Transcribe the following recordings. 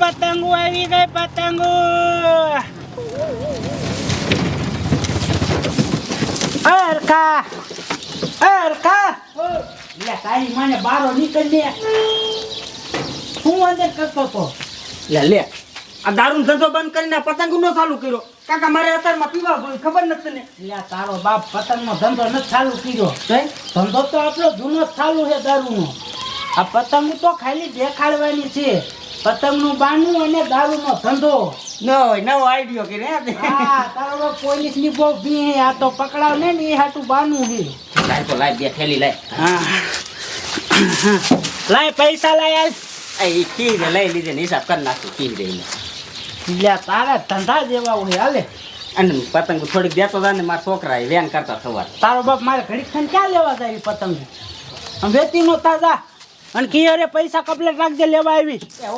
પતંગો આવી ગઈ પતંગો અરકા અરકા લે તારી માને બારો નીકળ લે. હું અંદર કરતો તો? લે લે. આ દારૂનો ધંધો બંધ કરીને પતંગ નો ચાલુ કર્યો. કાકા મારે અત્યારમાં પીવા જોઈએ ખબર નથી તને. લે તારો બાપ પતંગનો ધંધો નથી ચાલુ કર્યો. ધંધો તો આપણો જૂનો ચાલુ છે દારૂનો. આ પતંગ તો ખાલી દેખાડવાની છે. પતંગનું બાનું અને દારૂનો ધંધો. ન નવો આઈડિયો કે રે હા તારો બાપ પોલીસની બહુ ભી હે. આ તો પકડાવ ને ને એ હાટું બાનું છે. લાય તો લાય બે થેલી લાય. લાય પૈસા લાય આજ એ કી ને લઈ લીધે ને હિસાબ કરી નાખું કી દે લે તારા ધંધા જેવા હોય હાલે. અને પતંગ થોડીક દેતો હતા ને મારા છોકરા એ વેન કરતા સવાર. તારો બાપ મારે ઘડીક ખાન ક્યાં લેવા જાય પતંગ? વેતી નો તાજા અને કી અરે પૈસા કપલેટ રાખજે લેવા આવી એ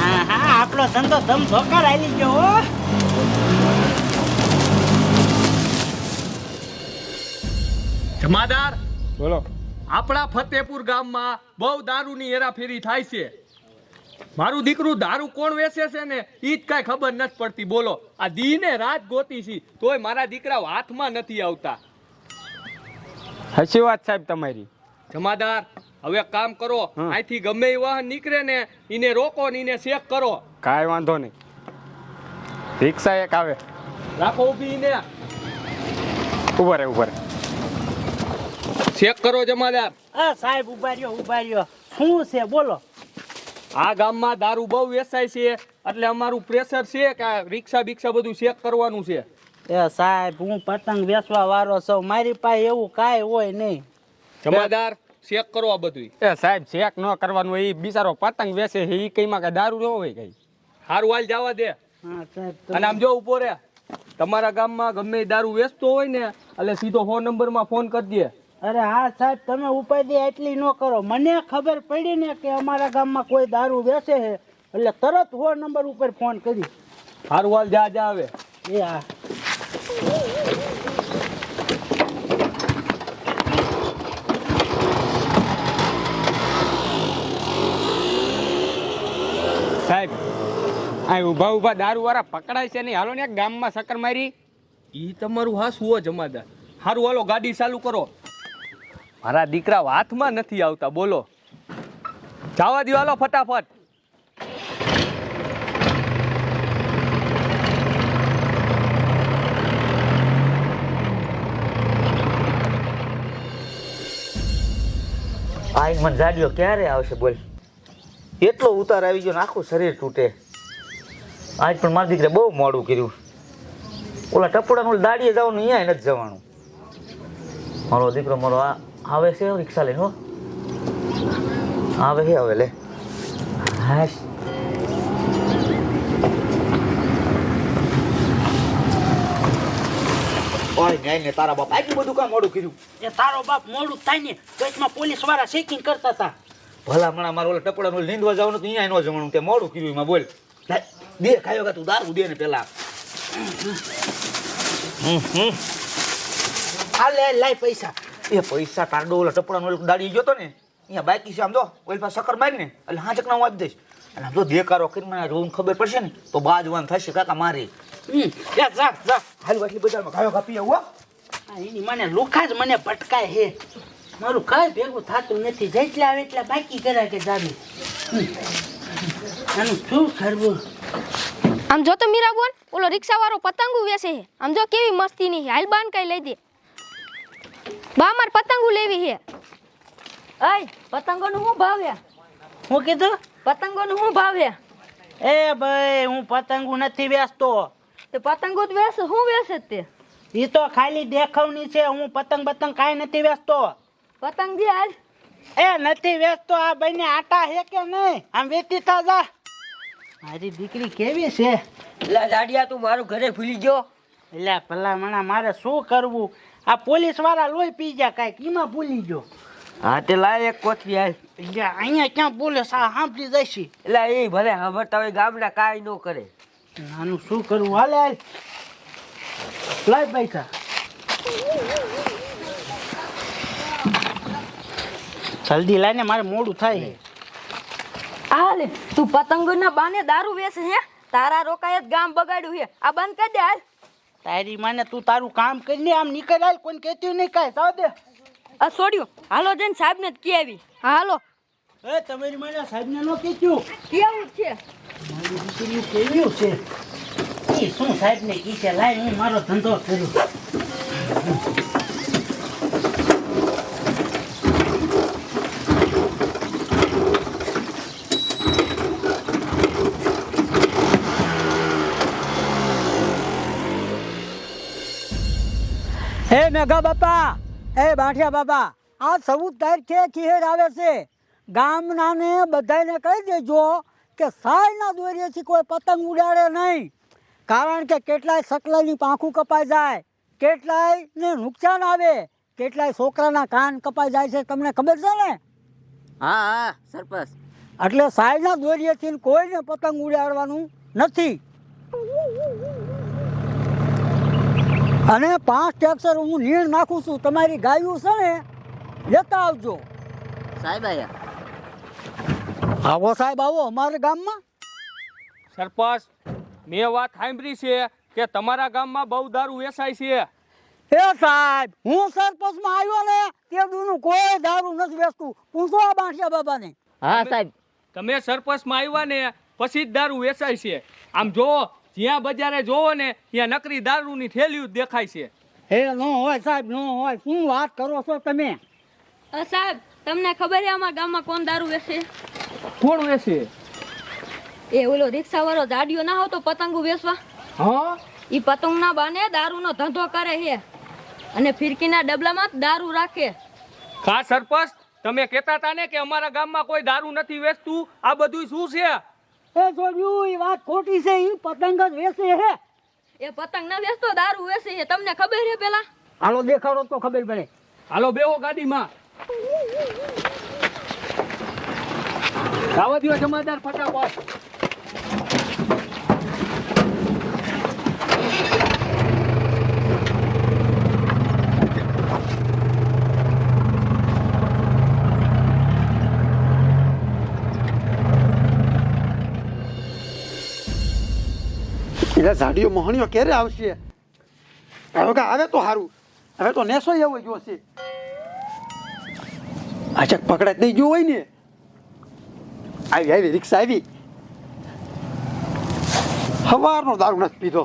આ હા આપણો ધંધો ધમ ધોકાર આવી ગયો હો. જમાદાર બોલો. આપણા ફતેપુર ગામમાં બહુ દારૂની હેરાફેરી થાય છે. મારું દીકરું દારૂ કોણ વેચે છે ને? ઈ જ કાંઈ ખબર નથી પડતી. બોલો આ દીને રાત ગોતી છે તોય મારા દીકરાઓ હાથમાં નથી આવતા. હસી વાત સાહેબ તમારી. જમાદાર હવે કામ કરો. અહીંથી ગમે એ વાહન નીકળે ને એને રોકો ને એને ચેક કરો. કાંઈ વાંધો નહીં. રિક્ષા એક આવે. રાખો ઊભી ને ઊભા રહે ઊભા રહે. ચેક કરો જમાદાર. આ સાહેબ ઊભા રહ્યો ઊભા રહ્યો. શું છે? બોલો. આ ગામમાં દારૂ બહુ વેચાય છે એટલે અમારું પ્રેશર છે કે આ રિક્ષા બિક્ષા બધું ચેક કરવાનું છે. એ સાહેબ હું પતંગ વેચવા વાળો છું. મારી પાસે એવું કાંઈ હોય નહીં. જમાદાર ચેક કરો આ બધું એ સાહેબ ચેક ન કરવાનું હોય એ બિચારો પતંગ વેચે એ કઈમાં કઈ દારૂ ન હોય કઈ. હારું હાલ જવા દે. અને આમ જો ઊભો રે. તમારા ગામમાં ગમે એ દારૂ વેચતો હોય ને એટલે સીધો ફોન નંબરમાં ફોન કરી દે. અરે હા સાહેબ તમે ઉપાધિ એટલી ન કરો. મને ખબર પડી ને કે અમારા ગામમાં કોઈ દારૂ વેચે છે. એટલે તરત હો નંબર ઉપર ફોન કરી. હારું હાલ જા જા આવે એ હા. સાહેબ આ ઊભા ઊભા દારૂ વાળા પકડાય છે નહીં. હાલો ને એક ગામમાં સકર મારી. ઈ તમારું હા સુવો જમાદાર. હારું હાલો ગાડી ચાલુ કરો. મારા દીકરા હાથમાં નથી આવતા, બોલો. જવા દો હાલો, ફટાફટ. આઈ, મને જાડ્યો ક્યારે આવશે, બોલ. એટલો ઉતાર આવી ગયો ને આખું શરીર તૂટે. આજ પણ મારા દીકરે બહુ મોડું કર્યું. ઓલા ટપોડાનું દાડીએ જવાનું અહીંયા નથી જવાનું. મારો દીકરો, મારો આ આવે છે રિક્ષા લઈને હો. આવે છે હવે લે. હાશ. ઓય નહીં ને તારા બાપ. આટલું બધું કામ મોડું કર્યું? એ તારો બાપ મોડું થાય ને વચમાં પોલીસવાળા ચેકિંગ કરતા હતા. ભલા મણા મારો ઓલા ટપડાનું લીંદવા જવાનું તો અહીંયા ન જવાનું. તે મોડું કર્યું એમાં બોલ. દે ખાયો કા તું દારૂ દે ને પેલા. હમ, હમ. આ લે લાય પૈસા. એ પૈસા તારડો ઓલા ટપડાનો ઓલો દાડી ગયો તો ને અહીંયા બાકી છે આમ જો ઓલ પાસે સકર મારી ને એટલે હા ચકના હું આપી દઈશ. અને આમ જો દેકારો કરીને મને રૂમ ખબર પડશે ને તો બાજવાન થશે કાકા મારી. હમ, જા જા જા. હાલ આટલી બજારમાં ગાયો કાપી આવું એની મને લુખા જ મને ભટકાય હે મારું કાંઈ ભેગું થતું નથી. જેટલા આવે એટલા બાકી કર્યા કે જાવી આનું શું કરવું આમ જો તો મીરા બોન ઓલો રિક્ષાવાળો પતંગો વેસે છે. આમ જો કેવી મસ્તી ની હાલ બાન કઈ લઈ દે. બા માર પતંગો લેવી છે. અય પતંગોનું શું ભાવ છે? હું કીધું? પતંગોનું શું ભાવ છે? એ ભાઈ હું પતંગો નથી વેચતો. તે પતંગો તો વેચ શું વેચે તે? એ તો ખાલી દેખાવની છે હું પતંગ પતંગ કાંઈ નથી વેચતો. પતંગ જે આજ? એ નથી વેચતો આ બંને આટા હે કે નહીં? આમ વેચી તાજા મારી દીકરી કેવી છે? એટલે જાડિયા તું મારું ઘરે ભૂલી ગયો? એટલે ભલામણા મારે શું કરવું? આ પોલીસવાળા લોહી પી ગયા કાંઈક એમાં ભૂલી ગયો. હા તે લાય એક કોથળી એટલે અહીંયા ક્યાં પોલીસ આ સાંભળી જશે? એટલે એ ભલે સાંભળતા હોય ગામના કાંઈ ન કરે. નાનું શું કરવું હાલે હાલ. લાય પૈસા. જલ્દી લાઈને મારે મોડું થાય છે. હાલ તું પતંગોના બાને દારૂ વેચે હે? તારા રોકાય જ ગામ બગાડ્યું હે. આ બંધ કરી દે હાલ. તારી માને તું તારું કામ કરીને આમ નીકળ આય કોઈ કહેતી નહીં કાંઈ. સાવ દે. આ છોડ્યું હાલો જઈને સાહેબને જ કી આવી. હાલો. એ તમારી માને સાહેબને નો કીધું કેવું છે? મારી દીકરીયું કેવ્યું છે? એ શું સાહેબને કી છે? લાય હું મારો ધંધો કરું. હે મેઘા બાપા હે બાંઠિયા બાપા આ ચૌદ તારીખે ખીહેર આવે છે? ગામનાને બધાને કહી દેજો કે સાયના દોરીએથી કોઈ પતંગ ઉડાડે નહીં. કારણ કે કેટલાય સકલાની પાંખું કપાઈ જાય કેટલાયને નુકસાન આવે કેટલાય છોકરાના કાન કપાઈ જાય છે તમને ખબર છે ને? હા હા સરપંચ. એટલે સાયના દોરીએથી કોઈને પતંગ ઉડાડવાનું નથી. અને પાંચ ટેક્સર હું નીણ નાખું છું. તમારી ગાયું છે ને લેતા આવજો. સાહેબ આયા. આવો સાહેબ આવો અમારા ગામમાં. સરપંચ મેં વાત સાંભળી છે કે તમારા ગામમાં બહુ દારૂ વેચાય છે. એ સાહેબ હું સરપંચમાં આવ્યો ને તે દૂનું કોઈ દારૂ નથી વેચતું. પૂછો આ બાંઠિયા બાબાને. હા સાહેબ. તમે સરપંચમાં આવ્યા ને પછી જ દારૂ વેચાય છે. આમ જોવો જ્યાં બજારે જોવો ને ત્યાં નકરી દારૂની થેલીઓ જ દેખાય છે. હે નો હોય સાહેબ નો હોય. શું વાત કરો છો તમે? અ સાહેબ તમને ખબર છે અમારા ગામમાં કોણ દારૂ વેચે? કોણ વેચે? એ ઓલો રિક્ષાવાળો જાડિયો ના આવતો પતંગો વેચવા. હા? ઈ પતંગના બાને દારૂનો ધંધો કરે છે. અને ફિરકીના ડબલામાં જ દારૂ રાખે. કા સરપંચ તમે કહેતા હતા ને કે અમારા ગામમાં કોઈ દારૂ નથી વેચતું. આ બધું શું છે? એ જોડ્યું એ વાત ખોટી છે એ પતંગ જ વેચે હે. એ પતંગ ના વેચતો દારૂ વેચે છે. તમને ખબર હે પેલા? હાલો દેખાડો તો ખબર પડે. હાલો બેહો ગાડીમાં. આવા દિવસ જમાદાર ફટાફટ. એટલે ઝાડીઓ મોહણીઓ ક્યારે આવશે? હવે કે, આવે તો સારું હવે તો નેસો એવો જો છે. અચાક પકડાય નહીં ગયો હોય ને. આવી આવી, રિક્ષા આવી. સવારનો દારૂ નથી પીધો.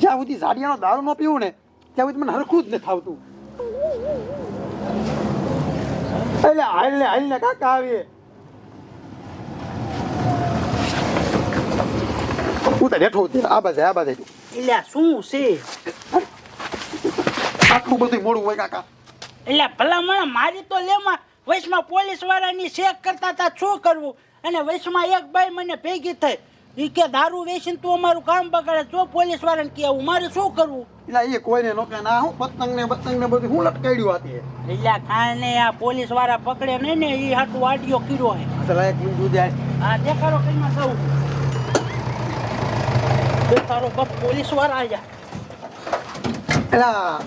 જ્યાં સુધી ઝાડિયાનો દારૂ ન પીવું ને, ત્યાં સુધી મને હરખું જ નથી આવતું. એટલે હાલ ને હાલ ને કાકા આવી હું તો બેઠો છું આ બાજુ આ બાજુ એટલે શું છે આટલું બધું મોડું હોય કાકા એટલે ભલામણ મારી તો લેમાં વચમાં પોલીસ વાળાની ચેક કરતા હતા શું કરવું અને વચમાં એક બાઈ મને ભેગી થઈ એ કે દારૂ વેચીને તું અમારું કામ બગાડે જો પોલીસ વાળાને કહેવું મારે શું કરવું એટલે એ કોઈને નો કે ના હું પતંગ ને પતંગ ને બધું હું લટકાડ્યું હતી એટલે કાંઈ આ પોલીસવાળા પકડે નહીં ને એ હાટું આડિયો કર્યો હે અસલ એક મિનિટ આય. હા દેખાડો કઈ માં જવું દેખાડો બસ પોલીસવાળા આવ્યા એટલે આ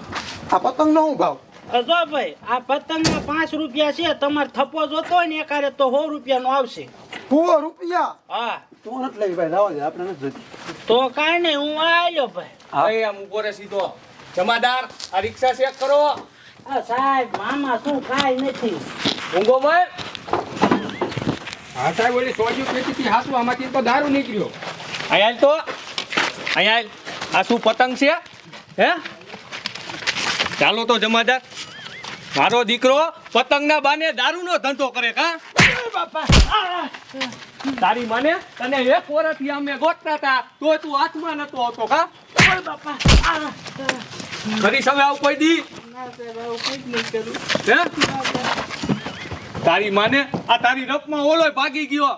આ પતંગ નો હું ભાવ જો ભાઈ આ પતંગના પાંચ રૂપિયા છે તમારે થપ્પો જોતો હોય ને એકારે તો સો રૂપિયાનો આવશે સો રૂપિયા હા તો નથી લઈ ભાઈ લાવો દે આપણે નથી જોતી તો કાંઈ નહીં હું આવ્યો ભાઈ ભાઈ આમ ઊભો રે સીધો જમાદાર આ રિક્ષા ચેક કરો આ સાહેબ મામા શું કાંઈ નથી ઊંઘો ભાઈ હા સાહેબ ઓલી સોજી કહેતી હતી હાસુ આમાંથી તો દારૂ નીકળ્યો અહીંયા તો અહીંયા આ શું પતંગ છે? હે? ચાલો તો જમાદાર. મારો દીકરો પતંગના બાને દારૂનો ધંધો કરે કા? તારી માને તને એક વર્ષથી અમે ગોતતા હતા તો તું હાથમાં નતો હતો કા? બાપા! કરી હવે આવું કોઈ દી? ના તારી માને આ તારી રફમાં ઓલો ભાગી ગયો.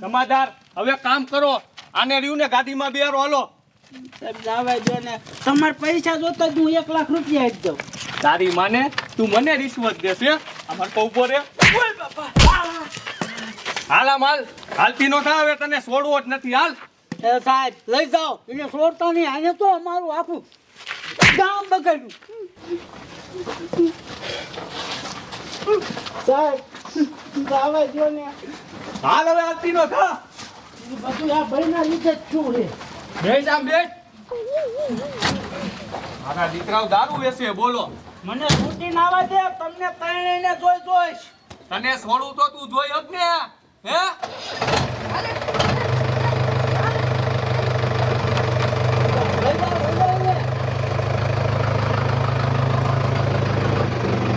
જમાદાર, હવે કામ કરો. આને રહ્યું ને ગાડીમાં બેરો હાલો. ને તમારે પૈસા જોતા જ હું એક લાખ રૂપિયા જ દઉં. તારી માને તું મને રિશ્વત દેશે અમાર તો ઊભો રે હાલ આમ હાલતી નો થાય તને છોડવો જ નથી હાલ. સાહેબ લઈ જાઓ. એને છોડતા નહીં આને તો અમારું આખું ગામ બગાડ્યું. સાહેબ આવે જો ને. હાલ હવે હાલતી નો થા. બધું આ ભાઈના લીધે જ છું રે? બેસ આમ બેસ મારા દીકરાઓ દારૂ વેચે બોલો. મને છૂટીને આવવા દે તમને ત્રણેયને જોઈ જોઈશ. તને છોડું તો તું જોઈ હક ને હે